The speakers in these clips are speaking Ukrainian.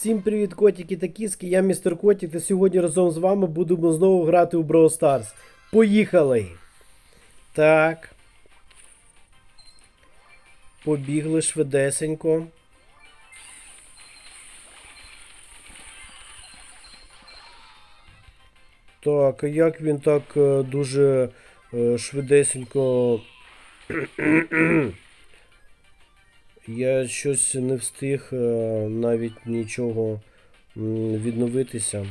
Всім привіт, котики та кіски, я містер Котик, та сьогодні разом з вами будемо знову грати у Brawl Stars. Поїхали! Так. Побігли швидесенько. Так, а як він так е, дуже е, швидесенько. Я щось не встиг е, навіть нічого відновитися.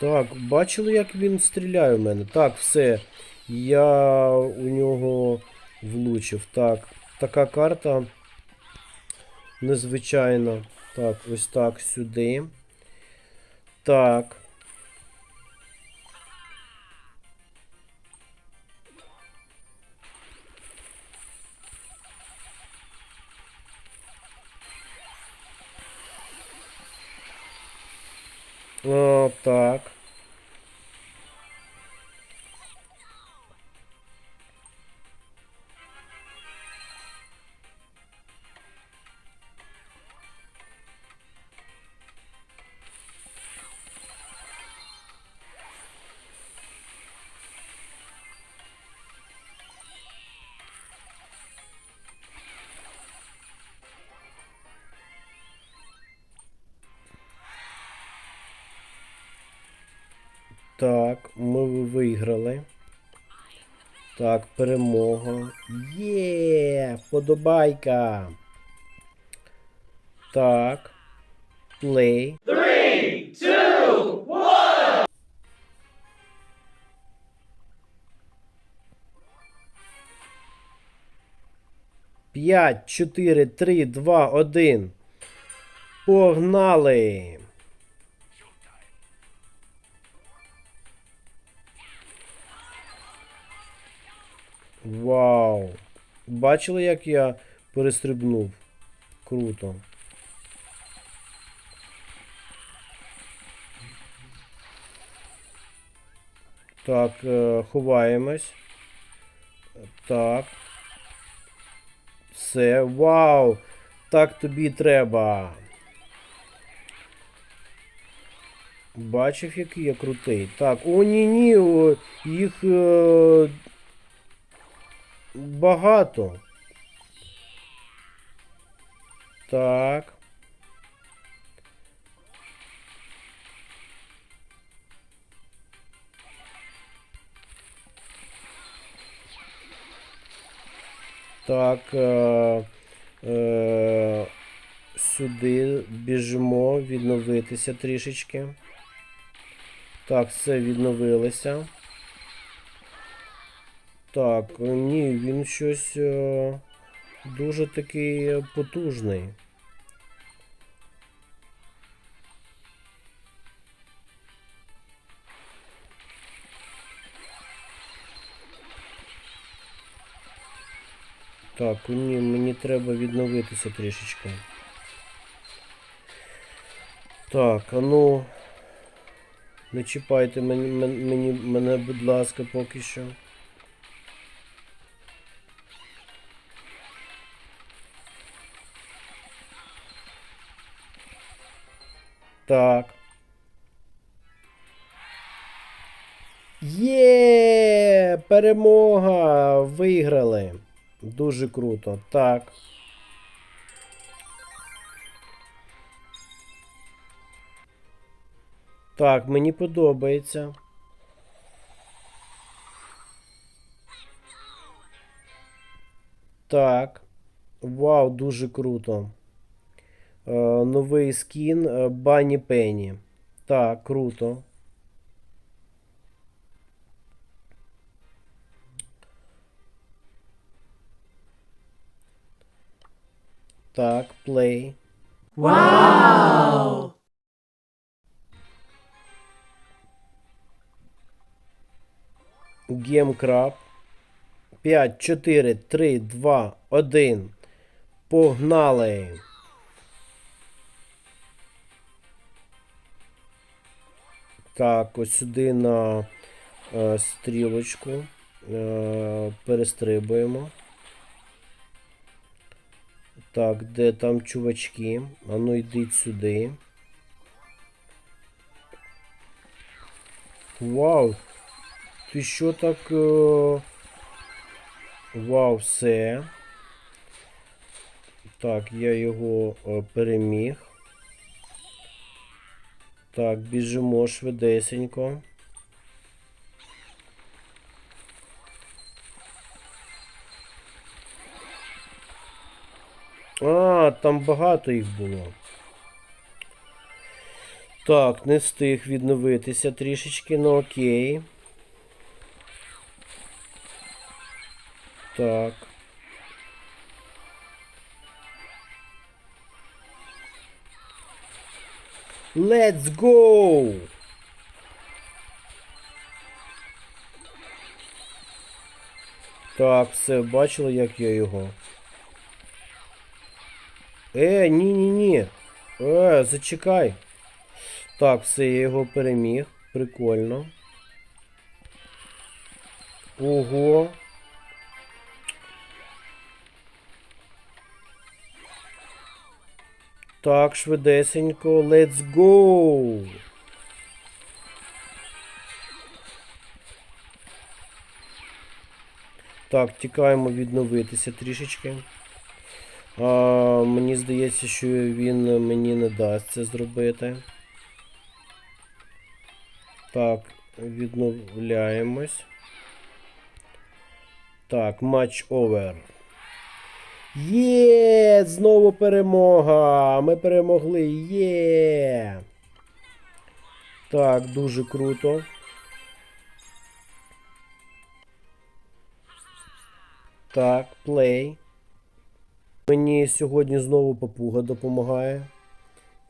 Так, бачили, як він стріляє в мене? Так, все. Я у нього влучив. Так, така карта незвичайна. Так, ось так сюди. Так. Так. Так, ми виграли. Так, перемога. Є! Вподобайка. Так. Плей. П'ять, чотири, три, два, один. Погнали! Вау! Бачили, як я перестрибнув? Круто. Так, е, ховаємось. Так. Все. Вау! Так тобі треба. Бачив, який я крутий. Так, о, ні, ні, їх е, багато. Так. Так. Е, е, сюди біжимо відновитися трішечки. Так, все відновилося. Так, е, ні, він щось е, дуже такий потужний. Так, ні, мені треба відновитися трішечки. Так, а ну. Не чіпайте мені, мен- мені, мене, будь ласка, поки що. Так. Є! Перемога! Виграли. Дуже круто. Так. Так, мені подобається. Так. Вау, дуже круто. Е, новий скін е, Банні Пенні. Так, круто. Так, плей. Wow! Гемкраб. 5, 4, 3, 2, 1. Погнали. Так, ось сюди на е, стрілочку е, перестрибуємо. Так, де там чувачки? Ану, ну йдіть сюди. Вау! Ти що так? Е, вау, все. Так, я його переміг. Так, біжимо швидесенько. А, там багато їх було. Так, не встиг відновитися трішечки, ну окей. Так. Let's go! Так, все, бачили, як я його. Е, ні-ні-ні. Е, зачекай. Так, все, я його переміг. Прикольно. Ого. Так, швидесенько. Let's go! Так, тікаємо відновитися трішечки. А, мені здається, що він мені не дасть це зробити. Так, відновляємось. Так, матч овер. Є! Знову перемога! Ми перемогли! Є! Так, дуже круто. Так, плей. Мені сьогодні знову папуга допомагає.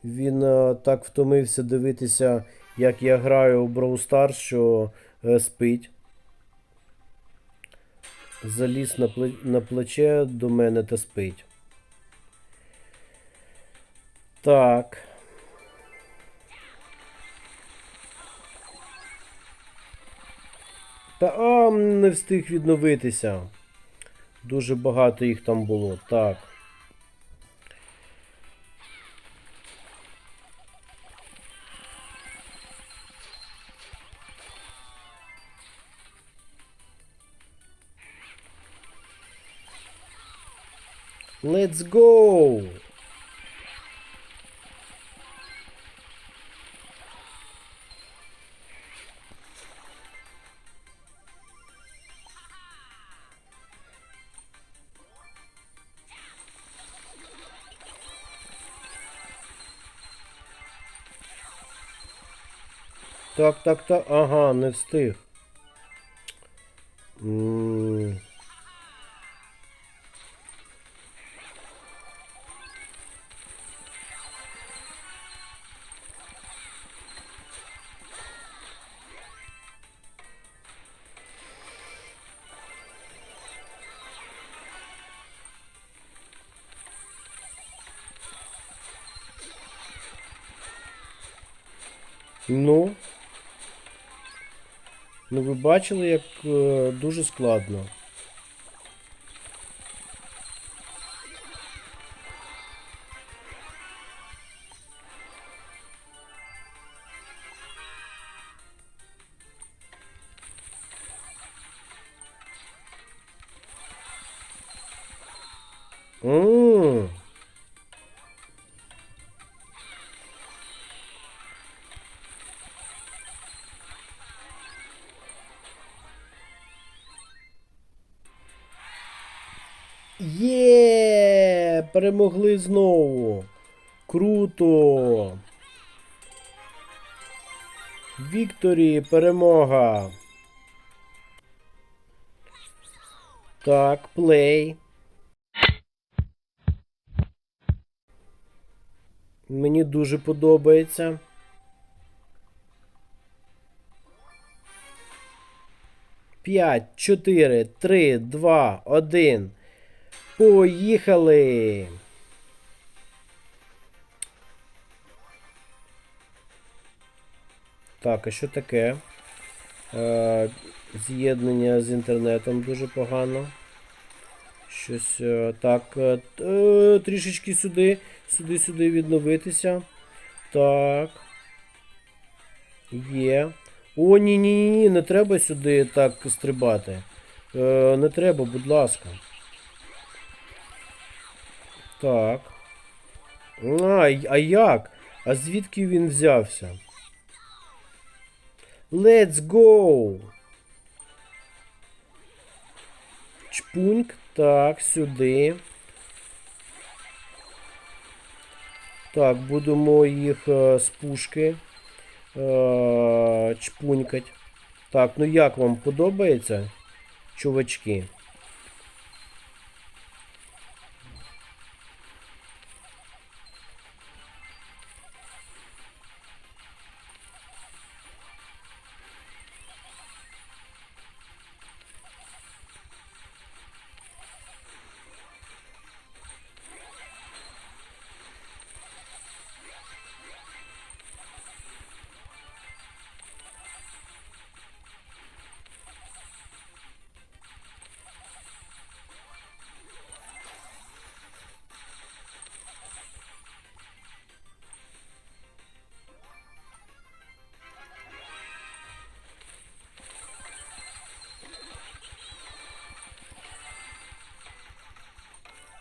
Він е, так втомився дивитися, як я граю у Brawl Stars, що е, спить. Заліз на, пле... плече до мене та спить. Так. Та а, не встиг відновитися. Дуже багато їх там було. Так. Let's go! Так, так, так. Ага, не встиг. Ну. Ну ви бачили, як е, дуже складно. Є! Перемогли знову. Круто. Вікторі, перемога. Так, плей. Мені дуже подобається. П'ять, чотири, три, два, один. Поїхали! Так, а що таке? Е, з'єднання з інтернетом дуже погано. Щось. е, так. е, е, трішечки сюди. Сюди, сюди відновитися. Так. Є. О, ні, ні, ні, ні, не треба сюди так стрибати. Е, не треба, будь ласка. Так. А, а як? А звідки він взявся? Let's go! Чпуньк. Так, сюди. Так, будемо їх е, з пушки е, чпунькать. Так, ну як вам подобається, чувачки?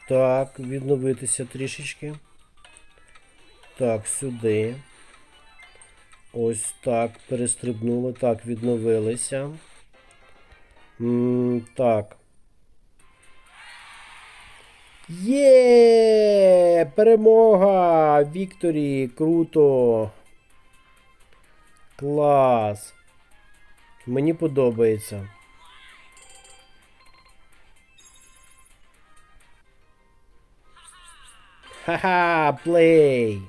Так, відновитися трішечки. Так, сюди. Ось так, перестрибнули. Так, відновилися. М, так. Є! Перемога! Вікторі! Круто! Клас! Мені подобається. Ха-ха, плей.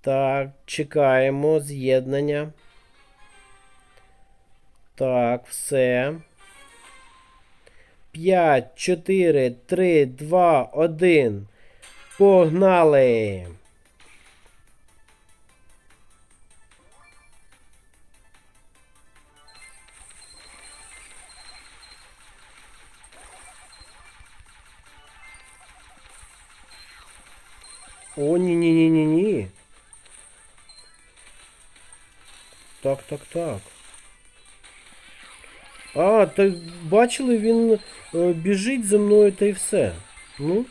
Так, чекаємо з'єднання. Так, все. 5, 4, 3, 2, 1. Погнали! О, ні-ні-ні-ні-ні. Так, так, так. А, так бачили, він е, біжить за мною та й все. Ну.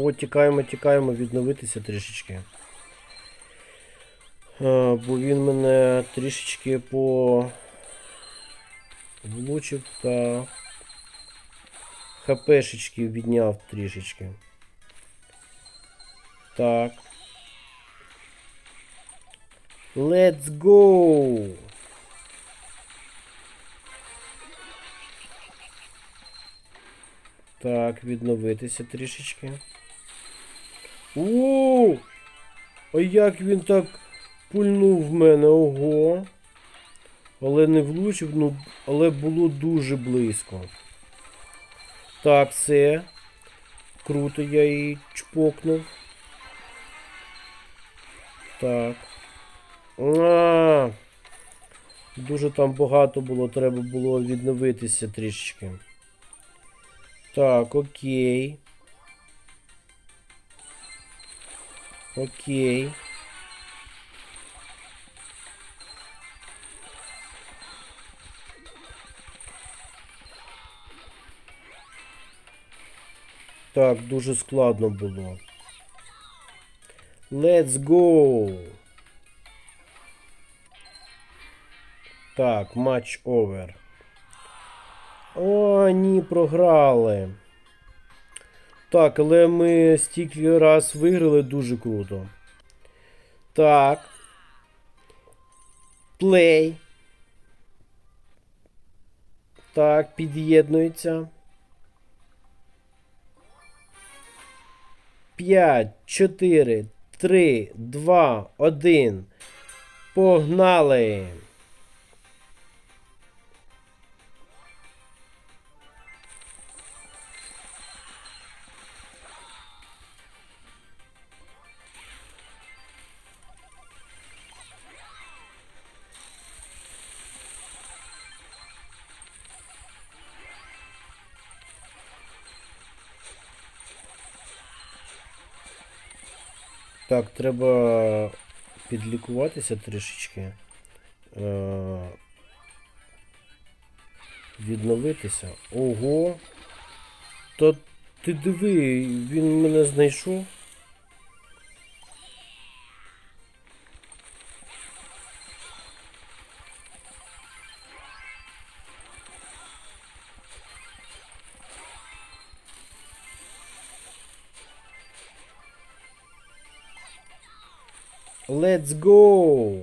О, тікаємо, тікаємо, відновитися трішечки. Бо він мене трішечки по влучив та хпшечки відняв трішечки. Так. Let's go! Так, відновитися трішечки. О! А як він так пульнув в мене, ого. Але не влучив, ну, але було дуже близько. Так, все. Круто, я її чпокнув. Так. А, дуже там багато було, треба було відновитися трішечки. Так, окей. Окей. Так, дуже складно було. Let's go. Так, матч овер. О, ні, програли. Так, але ми стільки раз виграли дуже круто. Так. Плей. Так, під'єднується. 5, 4, 3, 2, 1. Погнали! Так, треба підлікуватися трішечки. Е, відновитися. Ого. Та ти диви, він мене знайшов. Let's go!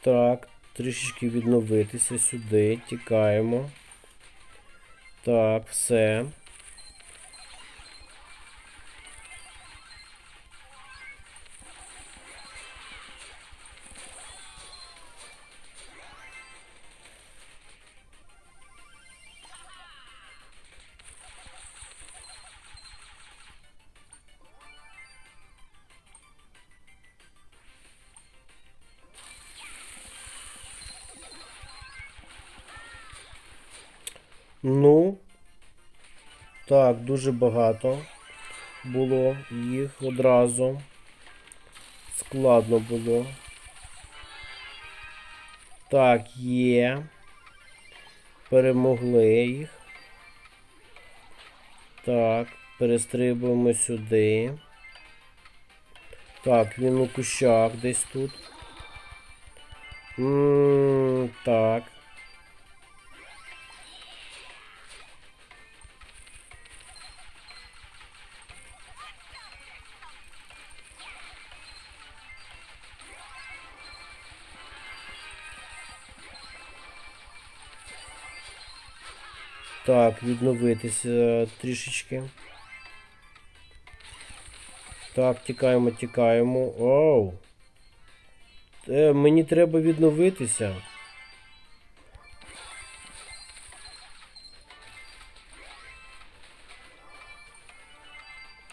Так, трішечки відновитися сюди, тікаємо. Так, все. Ну. Так, дуже багато було їх одразу. Складно було. Так, є. Перемогли їх. Так, перестрибуємо сюди. Так, він у кущах десь тут. М, Так, відновитися трішечки. Так, тікаємо, тікаємо. Оу. Е, мені треба відновитися.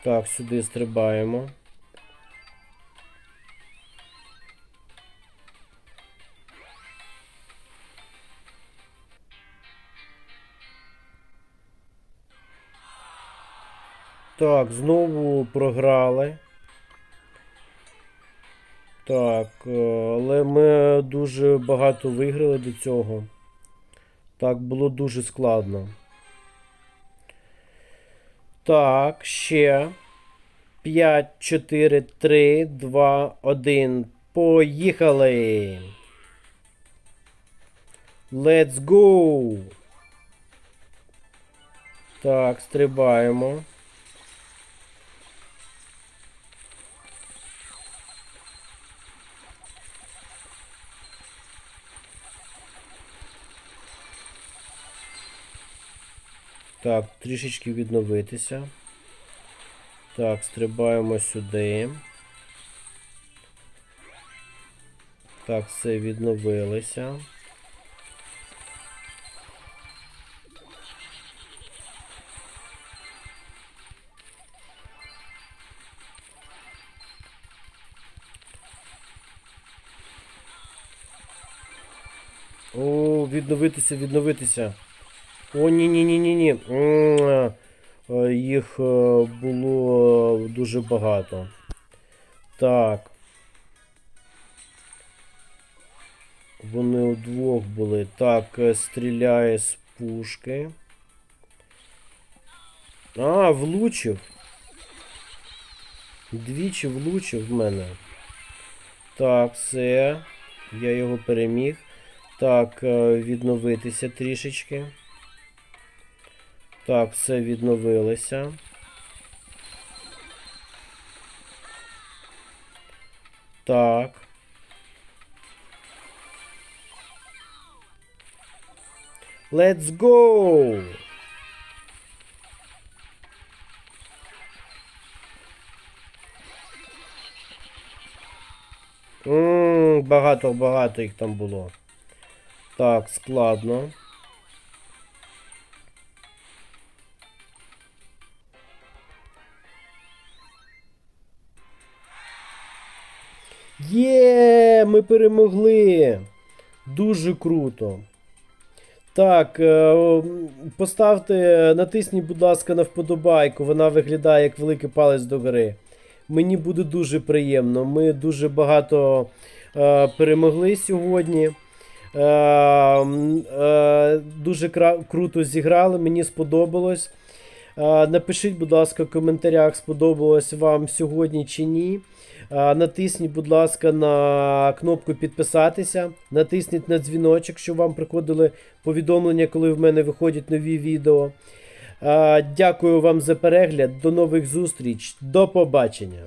Так, сюди стрибаємо. Так, знову програли. Так, е, але ми дуже багато виграли до цього. Так, було дуже складно. Так, ще. 5, 4, 3, 2, 1. Поїхали. Let's go. Так, стрибаємо. Так, трішечки відновитися. Так, стрибаємо сюди. Так, все відновилися. О, відновитися, відновитися. О, ні, ні, ні, ні. Їх е, було дуже багато. Так. Вони удвох були. Так, е, стріляє з пушки. А, влучив. Двічі влучив в мене. Так, все. Я його переміг. Так, е, відновитися трішечки. Так, все відновилося. Так. Let's go! Ммм, багато, багато їх там було. Так, складно. Є, ми перемогли. Дуже круто. Так, е, поставте, натисніть, будь ласка, на вподобайку. Вона виглядає як великий палець догори. Мені буде дуже приємно. Ми дуже багато е, перемогли сьогодні. Е, е, дуже круто зіграли, мені сподобалось. Е, Напишіть, будь ласка, в коментарях, сподобалось вам сьогодні чи ні. Е, Натисніть, будь ласка, на кнопку підписатися. Натисніть на дзвіночок, щоб вам приходили повідомлення, коли в мене виходять нові відео. Е, Дякую вам за перегляд. До нових зустріч. До побачення.